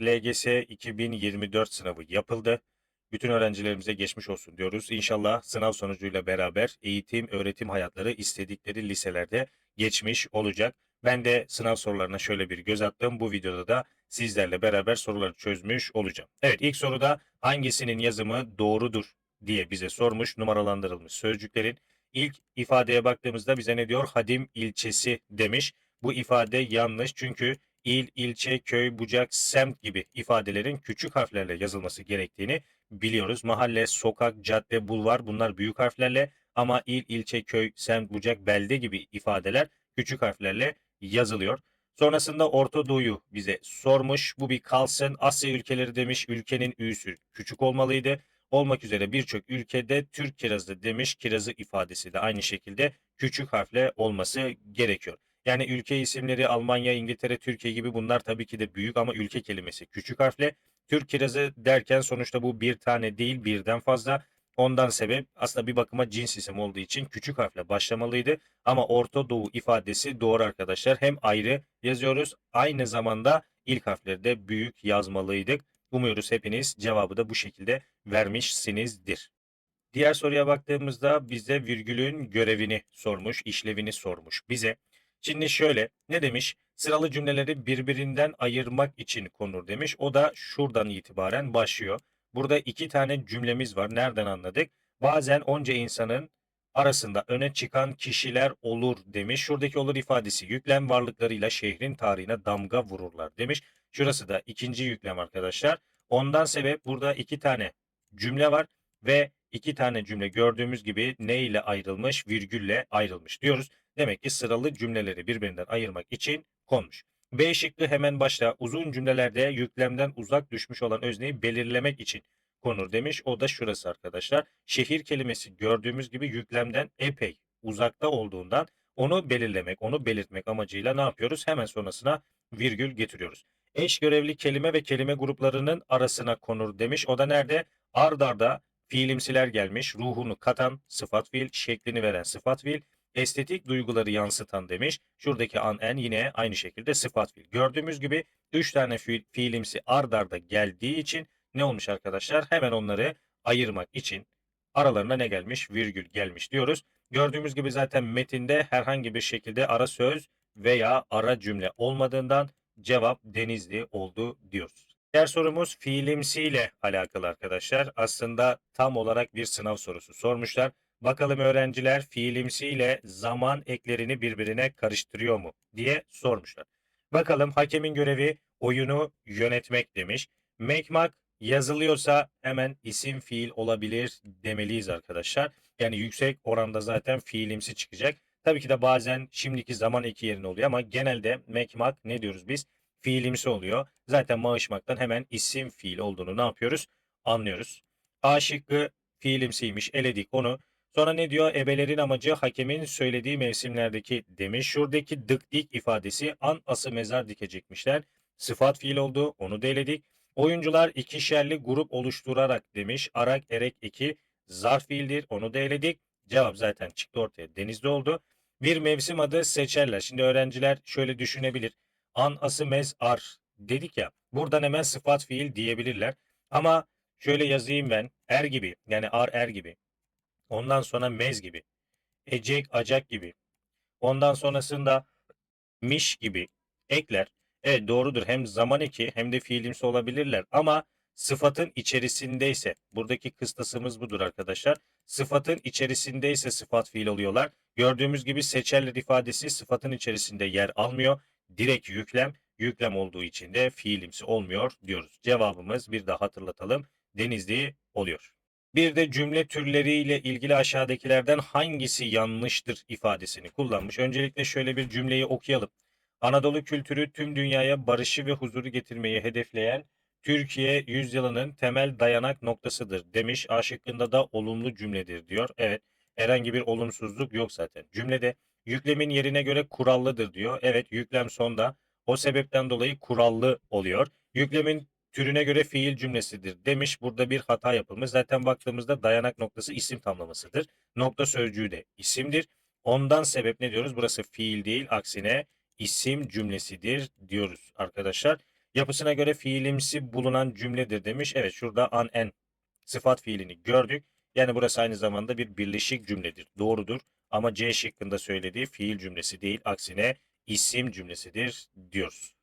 LGS 2024 sınavı yapıldı. Bütün öğrencilerimize geçmiş olsun diyoruz. İnşallah sınav sonucuyla beraber eğitim, öğretim hayatları istedikleri liselerde geçmiş olacak. Ben de sınav sorularına şöyle bir göz attım. Bu videoda da sizlerle beraber soruları çözmüş olacağım. Evet ilk soruda hangisinin yazımı doğrudur diye bize sormuş numaralandırılmış sözcüklerin. İlk ifadeye baktığımızda bize ne diyor? Hadim ilçesi demiş. Bu ifade yanlış çünkü il, ilçe, köy, bucak, semt gibi ifadelerin küçük harflerle yazılması gerektiğini biliyoruz. Mahalle, sokak, cadde, bulvar bunlar büyük harflerle ama il, ilçe, köy, semt, bucak, belde gibi ifadeler küçük harflerle yazılıyor. Sonrasında Orta Doğu'yu bize sormuş. Bu bir kalsın. Asya ülkeleri demiş. Ülkenin ü'sü küçük olmalıydı. Olmak üzere birçok ülkede Türk kirazı demiş. Kirazı ifadesi de aynı şekilde küçük harfle olması gerekiyor. Yani ülke isimleri Almanya, İngiltere, Türkiye gibi bunlar tabii ki de büyük ama ülke kelimesi küçük harfle. Türk kirazı derken sonuçta bu bir tane değil birden fazla. Ondan sebep aslında bir bakıma cins isim olduğu için küçük harfle başlamalıydı. Ama Orta Doğu ifadesi doğru arkadaşlar. Hem ayrı yazıyoruz aynı zamanda ilk harfleri de büyük yazmalıydık. Umuyoruz hepiniz cevabı da bu şekilde vermişsinizdir. Diğer soruya baktığımızda bize virgülün görevini sormuş, işlevini sormuş bize. Şimdi şöyle ne demiş? Sıralı cümleleri birbirinden ayırmak için konur demiş. O da şuradan itibaren başlıyor. Burada iki tane cümlemiz var. Nereden anladık? Bazen onca insanın arasında öne çıkan kişiler olur demiş. Şuradaki olur ifadesi yüklem varlıklarıyla şehrin tarihine damga vururlar demiş. Şurası da ikinci yüklem arkadaşlar. Ondan sebep burada iki tane cümle var ve iki tane cümle gördüğümüz gibi ne ile ayrılmış? Virgülle ayrılmış diyoruz. Demek ki sıralı cümleleri birbirinden ayırmak için konmuş. B şıkkı hemen başta uzun cümlelerde yüklemden uzak düşmüş olan özneyi belirlemek için konur demiş. O da şurası arkadaşlar. Şehir kelimesi gördüğümüz gibi yüklemden epey uzakta olduğundan onu belirlemek, onu belirtmek amacıyla ne yapıyoruz? Hemen sonrasına virgül getiriyoruz. Eş görevli kelime ve kelime gruplarının arasına konur demiş. O da nerede? Ard arda fiilimsiler gelmiş. Ruhunu katan sıfat fiil, şeklini veren sıfat fiil, estetik duyguları yansıtan demiş. Şuradaki an en yine aynı şekilde sıfat fiil. Gördüğümüz gibi 3 tane fiil, fiilimsi ard arda geldiği için ne olmuş arkadaşlar? Hemen onları ayırmak için aralarına ne gelmiş? Virgül gelmiş diyoruz. Gördüğümüz gibi zaten metinde herhangi bir şekilde ara söz veya ara cümle olmadığından cevap Denizli oldu diyoruz. Diğer sorumuz fiilimsiyle alakalı arkadaşlar. Aslında tam olarak bir sınav sorusu sormuşlar. Bakalım öğrenciler fiilimsiyle zaman eklerini birbirine karıştırıyor mu diye sormuşlar. Bakalım hakemin görevi oyunu yönetmek demiş. Mekmak yazılıyorsa hemen isim fiil olabilir demeliyiz arkadaşlar. Yani yüksek oranda zaten fiilimsi çıkacak. Tabii ki de bazen şimdiki zaman eki yerine oluyor ama genelde mekmak ne diyoruz biz? Fiilimsi oluyor. Zaten maaşmaktan hemen isim fiil olduğunu ne yapıyoruz? Anlıyoruz. A şıkkı fiilimsiymiş eledik onu. Sonra ne diyor? Ebelerin amacı hakemin söylediği mevsimlerdeki demiş. Şuradaki dık dik ifadesi an ası mezar dikecekmişler. Sıfat fiil oldu. Onu da eledik. Oyuncular ikişerli grup oluşturarak demiş. Arak erek eki zarf fiildir. Onu da. Cevap zaten çıktı ortaya. Denizli oldu. Bir mevsim adı seçerler. Şimdi öğrenciler şöyle düşünebilir. An ası mez ar dedik ya. Buradan hemen sıfat fiil diyebilirler. Ama şöyle yazayım ben. Er gibi yani ar er gibi. Ondan sonra mez gibi. Ecek acak gibi. Ondan sonrasında miş gibi ekler. Evet doğrudur. Hem zaman eki hem de fiilimsi olabilirler. Ama sıfatın içerisindeyse buradaki kıstasımız budur arkadaşlar. Sıfatın içerisindeyse sıfat fiil oluyorlar. Gördüğümüz gibi seçerler ifadesi sıfatın içerisinde yer almıyor. Direkt yüklem. Yüklem olduğu için de fiilimsi olmuyor diyoruz. Cevabımız bir daha hatırlatalım. Denizli oluyor. Bir de cümle türleriyle ilgili aşağıdakilerden hangisi yanlıştır ifadesini kullanmış. Öncelikle şöyle bir cümleyi okuyalım. Anadolu kültürü tüm dünyaya barışı ve huzuru getirmeyi hedefleyen Türkiye yüzyılının temel dayanak noktasıdır demiş. A da olumlu cümledir diyor. Evet herhangi bir olumsuzluk yok zaten. Cümlede yüklemin yerine göre kurallıdır diyor. Evet yüklem sonda o sebepten dolayı kurallı oluyor. Yüklemin türüne göre fiil cümlesidir demiş. Burada bir hata yapılmış. Zaten baktığımızda dayanak noktası isim tamlamasıdır. Nokta sözcüğü de isimdir. Ondan sebep ne diyoruz? Burası fiil değil aksine isim cümlesidir diyoruz arkadaşlar. Yapısına göre fiilimsi bulunan cümledir demiş. Evet şurada an en sıfat fiilini gördük. Yani burası aynı zamanda bir birleşik cümledir. Doğrudur. Ama C şıkkında söylediği fiil cümlesi değil. Aksine isim cümlesidir diyoruz.